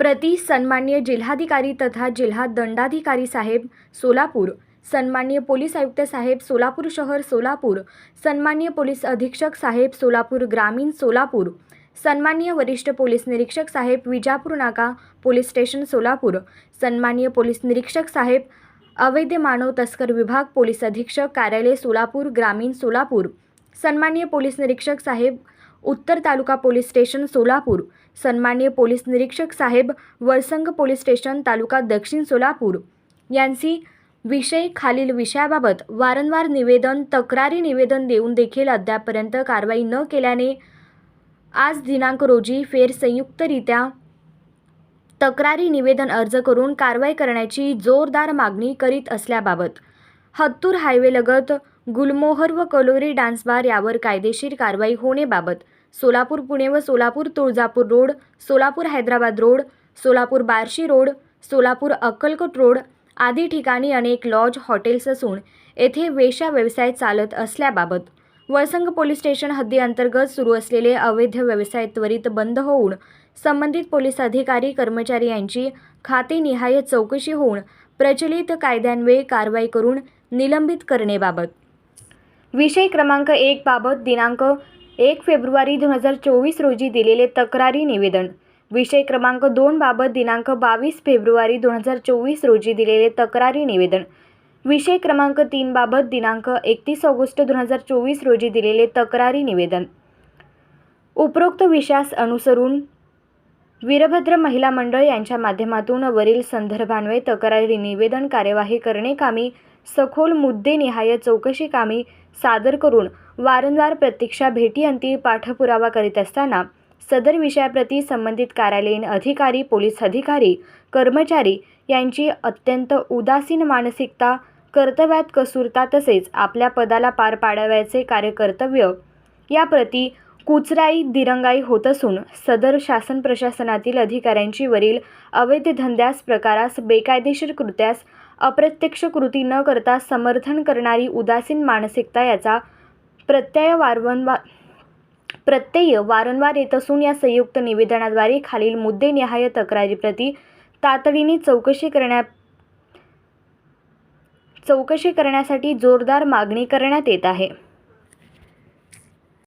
प्रति सन्मान्य जिल्हाधिकारी तथा जिल्हा दंडाधिकारी साहेब सोलापूर सन्मान्य पोलीस आयुक्त साहेब सोलापूर शहर सोलापूर सन्मान्य पोलीस अधीक्षक साहेब सोलापूर ग्रामीण सोलापूर सन्मान्य वरिष्ठ पोलीस निरीक्षक साहेब विजापूर नाका पोलीस स्टेशन सोलापूर सन्मान्य पोलीस निरीक्षक साहेब अवैध मानव तस्कर विभाग पोलीस अधीक्षक कार्यालय सोलापूर ग्रामीण सोलापूर सन्मान्य पोलीस निरीक्षक साहेब उत्तर तालुका पोलीस स्टेशन सोलापूर. सन्मान्य पोलीस निरीक्षक साहेब वळसंग पोलीस स्टेशन तालुका दक्षिण सोलापूर. यांची विषय खालील विषयाबाबत वारंवार निवेदन तक्रारी निवेदन देऊन देखील अद्यापपर्यंत कारवाई न केल्याने आज दिनांक रोजी फेर संयुक्तरित्या तक्रारी निवेदन अर्ज करून कारवाई करण्याची जोरदार मागणी करीत असल्याबाबत हत्तूर हायवेलगत गुलमोहर व कलोरी डान्स बार यावर कायदेशीर कारवाई होणेबाबत सोलापूर पुणे व Solapur Tuljapur road Solapur Hyderabad road Solapur Barshi road Solapur Akkalkot road आदी ठिकाणी अनेक लॉज हॉटेल्स असून येथे वेशा व्यवसाय चालत असल्याबाबत वळसंग पोलीस स्टेशन हद्दीअंतर्गत सुरू असलेले अवैध व्यवसाय त्वरित बंद होऊन संबंधित पोलीस अधिकारी कर्मचारी यांची खातेनिहाय चौकशी होऊन प्रचलित कायद्यान्वये कारवाई करून निलंबित करणेबाबत विषय क्रमांक एक बाबत दिनांक एक फेब्रुवारी दोन हजार चोवीस रोजी दिलेले तक्रारी निवेदन. विषय क्रमांक दोन बाबत दिनांक बावीस फेब्रुवारी दोन हजार चोवीस रोजी दिलेले तक्रारी निवेदन. विषय क्रमांक तीन बाबत दिनांक एकतीस ऑगस्ट दोन हजार चोवीस रोजी दिलेले तक्रारी निवेदन. उपरोक्त विषयास अनुसरून वीरभद्र महिला मंडळ यांच्या माध्यमातून वरील संदर्भान्वये तक्रारी निवेदन कार्यवाही करणे कामी सखोल मुद्देनिहाय चौकशी कामी सादर करून वारंवार प्रतीक्षा भेटीअंती पाठपुरावा करीत असताना सदर विषयाप्रती संबंधित कार्यालयीन अधिकारी पोलीस अधिकारी कर्मचारी यांची अत्यंत उदासीन मानसिकता कर्तव्यात कसूरता तसेच आपल्या पदाला पार पाडावयाचे कार्यकर्तव्य याप्रती कुचराई दिरंगाई होत असून सदर शासन प्रशासनातील अधिकाऱ्यांची वरील अवैध धंद्यास प्रकारास बेकायदेशीर कृत्यास अप्रत्यक्ष कृती न करता समर्थन करणारी उदासीन मानसिकता याचा प्रत्यय वारंवार प्रत्यय वारंवार येत असून या संयुक्त निवेदनाद्वारे खालील मुद्देनिहाय तक्रारीप्रती तातडीने चौकशी करण्या चौकशी करण्यासाठी जोरदार मागणी करण्यात येत आहे.